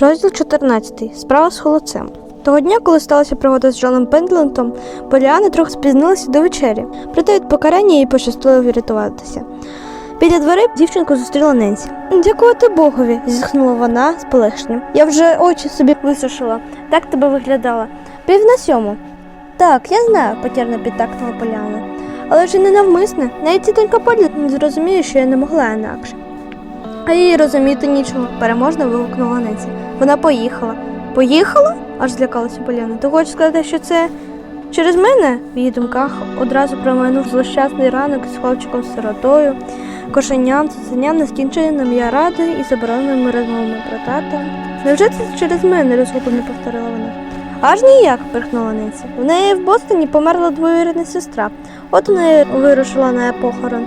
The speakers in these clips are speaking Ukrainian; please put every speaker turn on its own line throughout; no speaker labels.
Розділ 14. Справа з холодцем. Того дня, коли сталася пригода з Джоном Пендлентом, Поліана трохи спізнилася до вечері, проте від покарання їй пощастило врятуватися. Біля дверей дівчинку зустріла Ненсі. Дякувати Богові, зітхнула вона з полегшенням. Я вже очі собі висушила. Так тебе виглядала. Пів на сьому. Так, я знаю, потірно підтакнула Поляна. Але ж і не навмисне. Навіть тітонька Полі не зрозуміє, що я не могла інакше. А їй розуміти нічого, переможно вигукнула Ненсі. Вона поїхала. Поїхала? аж злякалася Поляна. Ти хочеш сказати, що це через мене? В її думках одразу промайнув злощасний ранок з хлопчиком сиротою, кошеням, цуценям, нескінченим я ради і забороненими розмовами про тата. Невже це через мене? розгублено повторила вона. Аж ніяк, пирхнула Ненсі. В неї в Бостоні померла двоюрідна сестра. От вона й вирушила на похорон.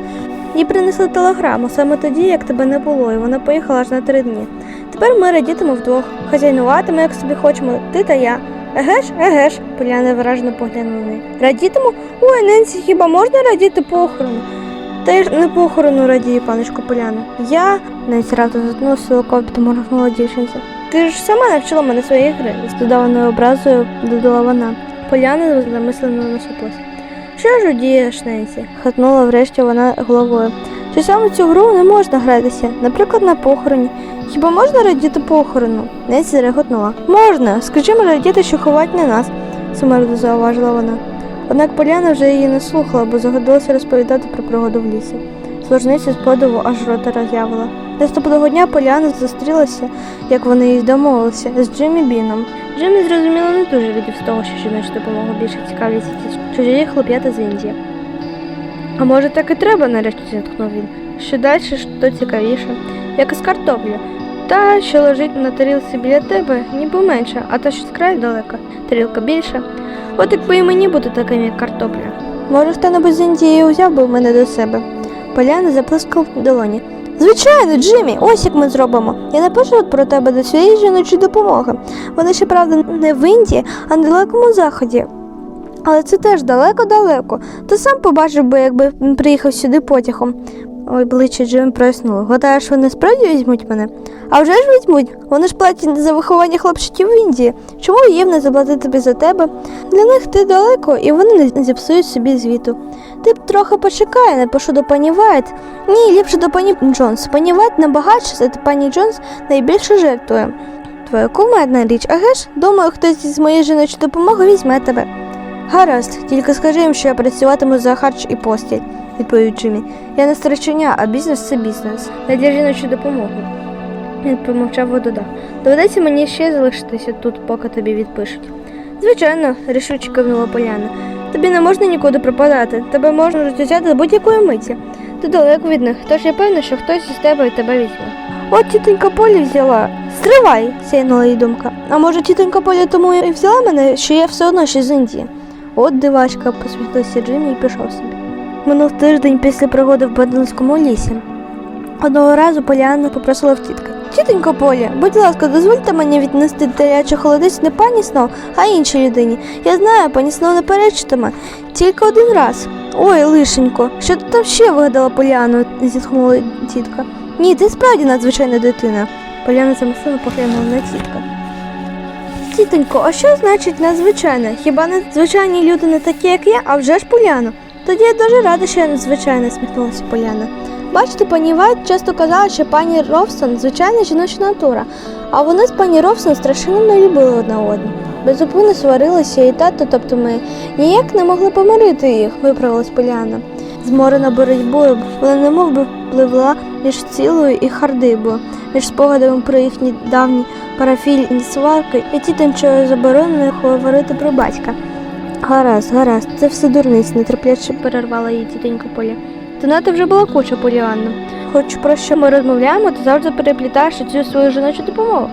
Їй принесли телеграму саме тоді, як тебе не було, і вона поїхала аж на три дні. Тепер ми радітимо вдвох, хазяйнуватиме, як собі хочемо, ти та я. Еге ж, еге ж, Поляна виражено поглянула. Радітиму? Ой, Ненсі, хіба можна радіти похорону? Та й ж не похорону радіє, паночко Поляна. Я Ненсі разом затнулася силоково підморгнула дівчинця. Ти ж сама навчила мене своєї гри, з додаваною образою додала вона. Поляна замислено насупилась. Що ж удієш, Ненсі? хатнула врешті вона головою. Чи саме цю гру не можна гратися, наприклад, на похороні. Хіба можна радіти похорону? Ненсі зареготнула. Можна, скажімо, радіти, що ховать не нас, сумерно зауважила вона. Однак Поляна вже її не слухала, бо загодилася розповідати про пригоду в лісі. Служниця з подиву аж рота роз'явила. Наступного дня Поляна зустрілася, як вони і домовилися, з Джиммі Біном. Джиммі, зрозуміло, не дуже радів з того, що жіноча допомога більше цікавляться ті чужі хлоп'ята з Індії. А може так і треба, нарешті зітхнув він. Що далі, то цікавіше, як із картопля. Та, що лежить на тарілці біля тебе, ніби менша, а та що з краю далека, тарілка більша. От якби і мені бути таким, як картопля. Може, хто-небудь з Індії узяв би мене до себе. Поляна заплескав в долоні. Звичайно, Джиммі, ось як ми зробимо. Я напишу про тебе до своєї жіночої допомоги. Вони ще, правда, не в Індії, а на далекому заході. Але це теж далеко-далеко. Ти сам побачив би, якби приїхав сюди потягом. Ой, обличчя Джиммі прояснило. Гадаєш, вони справді візьмуть мене? А вже ж візьмуть. Вони ж платять за виховання хлопчиків в Індії. Чому їм не заплатити тобі за тебе? Для них ти далеко, і вони не зіпсують собі звіту. Ти б трохи почекай, напишу до пані Вайт. Ні, ліпше до пані Джонс. Пані Вайт набагатше, за пані Джонс найбільше жертвує. Твоя кумедна річ, аге ж? Думаю, хтось із моєї жіночої допомоги візьме тебе. Гаразд, тільки скажи їм, що я працюватиму за харч і постіль, відповів Джиммі. Я не старичиня, а бізнес це бізнес. Не для жіночої допомоги. Він помовчав і додав. Доведеться мені ще залишитися тут, поки тобі відпишуть. Звичайно, рішуче кивнула Поляна. Тобі не можна нікуди пропадати, тебе можна розв'язати за будь-якої миті. Ти далеко від них, тож я певна, що хтось із тебе і тебе візьме. От тітонька Полі взяла. Стривай, сяйнула її думка. А може тітонька Поля тому і взяла мене, що я все одно ще з Індії. От дивачка, посміхнувся Джиммі і пішов собі. Минув тиждень після пригоди в Баденському лісі. Одного разу Поліанна попросила в тітки. Тітонько Полі, будь ласка, дозвольте мені віднести телячий холодець не пані Сноу, а іншій людині. Я знаю, пані Сноу не перечитиме. Тільки один раз. Ой, лишенько, що ти там ще вигадала Поліану? зітхнула тітка. Ні, ти справді надзвичайна дитина. Поляна замислено поглянула на тітка. Тітонько, а що значить надзвичайна? Хіба надзвичайні люди не такі, як я, а вже ж Поляна? Тоді я дуже рада, що я надзвичайна, сміхнулася Поляна. Бачите, пані Вайт часто казала, що пані Ровсон звичайна жіноча натура, а вони з пані Ровсон страшенно не любили одна одну. Безупинно сварилися і тато, тобто ми ніяк не могли помирити їх, виправилась Поляна. Зморена боротьбою, вона немов би пливла між цілою і хардибою, між спогадами про їхні давні парафільні сварки і тітончою забороненою говорити про батька. Гаразд, гаразд, це все дурниць, нетерпляче перервала її тітонька Поля. Та нато вже була куча Поліанна. Хоч про що ми розмовляємо, ти завжди переплітаєш цю свою жіночу допомогу.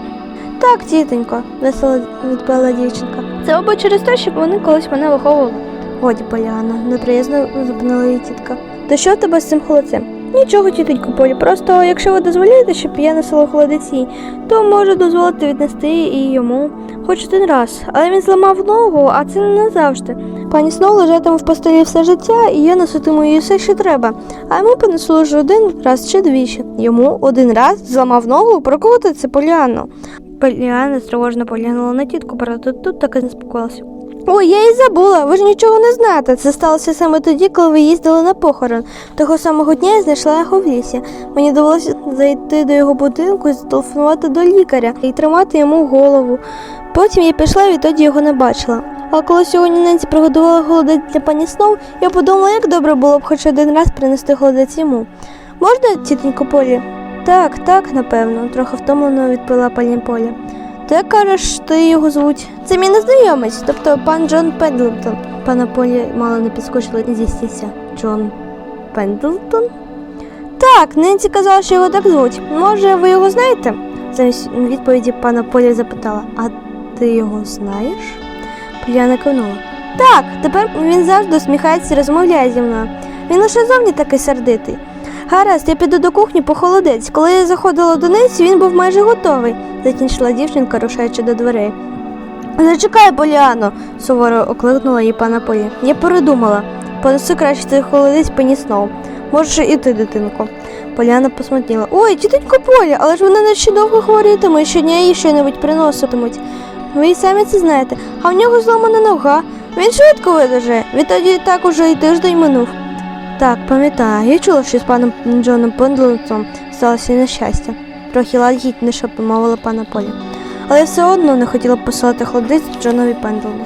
Так, тітонько, весело відповіла дівчинка. Це або через те, що вони колись мене виховували. Годі, Поліанна, неприязно зупинила її тітка. То що в тебе з цим холодцем? Нічого, тітонько Полі, просто якщо ви дозволяєте, щоб я носила холодеці, то можу дозволити віднести і йому хоч один раз. Але він зламав ногу, а це не назавжди. Пані Сноу лежатиме в постелі все життя, і я носитиму її все, що треба. А йому понесу лише один раз чи двічі. Йому один раз зламав ногу, про кого це Поліанно? Поліана тривожно поглянула на тітку, проте тут так і не. Ой, я і забула, ви ж нічого не знаєте. Це сталося саме тоді, коли ви їздили на похорон. Того самого дня я знайшла його в лісі. Мені довелося зайти до його будинку і зателефонувати до лікаря і тримати йому голову. Потім я пішла і відтоді його не бачила. А коли сьогодні Ненсі приготувала голодець для пані Сноу, я подумала, як добре було б хоч один раз принести голодець йому. Можна, тітенько Полі? Так, так, напевно, трохи втомлено відповіла пані Полі. Як кажеш, ти його звуть? Це мій незнайомець, тобто пан Джон Пендлтон. Пана Полі мало не підскочила зі стільця. Джон Пендлтон? Так, Ненсі казала, що його так звуть. Може, ви його знаєте? Замість відповіді пана Полі запитала, а ти його знаєш? Поляна кивнула. Так, тепер він завжди усміхається і розмовляє зі мною. Він лише зовні такий сердитий. Гаразд, я піду до кухні по холодець. Коли я заходила до Ненсі, він був майже готовий, закінчила дівчинка, рушаючи до дверей. Зачекай, Поліано, суворо окликнула її пана Полі. Я передумала. Понеси краще цей холодець пані Сноу. Можеш і ти, дитинко. Поляна посмотніла. Ой, тітонько Полі, але ж вона ще довго хворітиме, щодня їй щось приноситимуть. Ви й самі це знаєте, а в нього зламана нога. Він швидко видуже. Відтоді так уже й тиждень минув. Так, пам'ятаю, я чула, що з паном Джоном Пендлтоном сталося нещастя. Трохи лагідніше помовила пана Полі. Але все одно не хотіла посилати холодець Джонові Пендлтону.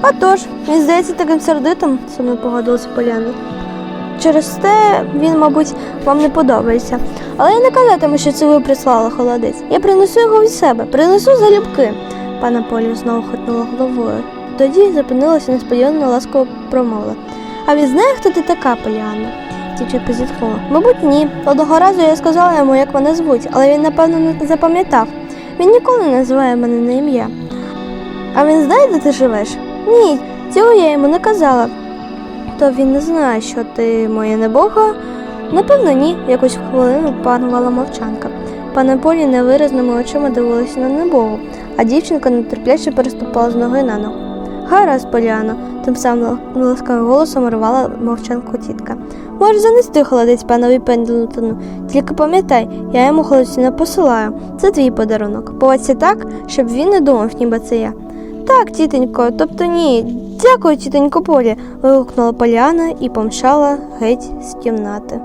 А тож, він здається таким сердитим, саме погодилася Поляна. Через те він, мабуть, вам не подобається. Але я не казатиму, що це ви прислали холодець. Я принесу його від себе, принесу залюбки. Пана Полі знову хитнула головою. Тоді зупинилася несподівано ласково промовила. А він знає, хто ти така, Поліанна? Дівчинка зітхнула. Мабуть, ні. Одного разу я сказала йому, як мене звуть, але він, напевно, не запам'ятав. Він ніколи не називає мене на ім'я. А він знає, де ти живеш? Ні, цього я йому не казала. То він не знає, що ти моя небога? Напевно, ні. Якусь хвилину панувала мовчанка. Пане Полі невиразними очима дивилася на небогу, а дівчинка нетерпляче переступала з ноги на ногу. Гаразд, Поліано, тим самим ласкавим голосом рвала мовчанку тітка. Можеш занести холодець панові Пендлтону, тільки пам'ятай, я йому холодці не посилаю. Це твій подарунок. Поводься так, щоб він не думав, ніби це я. Так, тітенько, тобто ні. Дякую, тітенько Полі. вигукнула Поліана і помчала геть з кімнати.